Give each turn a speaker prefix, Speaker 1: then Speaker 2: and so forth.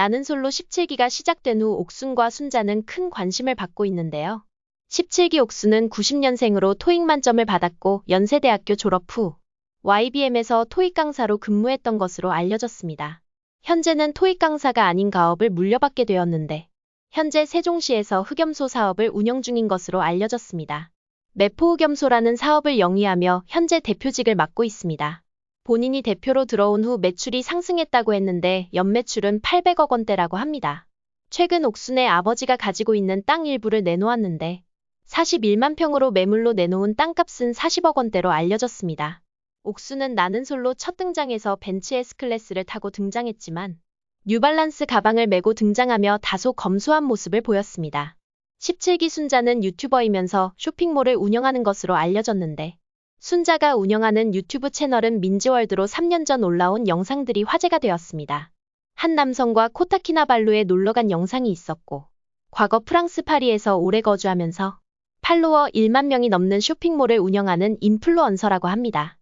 Speaker 1: 나는 솔로 17기가 시작된 후 옥순과 순자는 큰 관심을 받고 있는데요. 17기 옥순은 90년생으로 토익 만점을 받았고 연세대학교 졸업 후 YBM에서 토익 강사로 근무했던 것으로 알려졌습니다. 현재는 토익 강사가 아닌 가업을 물려받게 되었는데 현재 세종시에서 흑염소 사업을 운영 중인 것으로 알려졌습니다. 매포흑염소라는 사업을 영위하며 현재 대표직을 맡고 있습니다. 본인이 대표로 들어온 후 매출이 상승했다고 했는데 연매출은 800억 원대라고 합니다. 최근 옥순의 아버지가 가지고 있는 땅 일부를 내놓았는데 41만 평으로 매물로 내놓은 땅값은 40억 원대로 알려졌습니다. 옥순은 나는 솔로 첫 등장에서 벤츠 S클래스를 타고 등장했지만 뉴발란스 가방을 메고 등장하며 다소 검소한 모습을 보였습니다. 17기 순자는 유튜버이면서 쇼핑몰을 운영하는 것으로 알려졌는데 순자가 운영하는 유튜브 채널은 민지월드로 3년 전 올라온 영상들이 화제가 되었습니다. 한 남성과 코타키나발루에 놀러간 영상이 있었고 과거 프랑스 파리에서 오래 거주하면서 팔로워 1만 명이 넘는 쇼핑몰을 운영하는 인플루언서라고 합니다.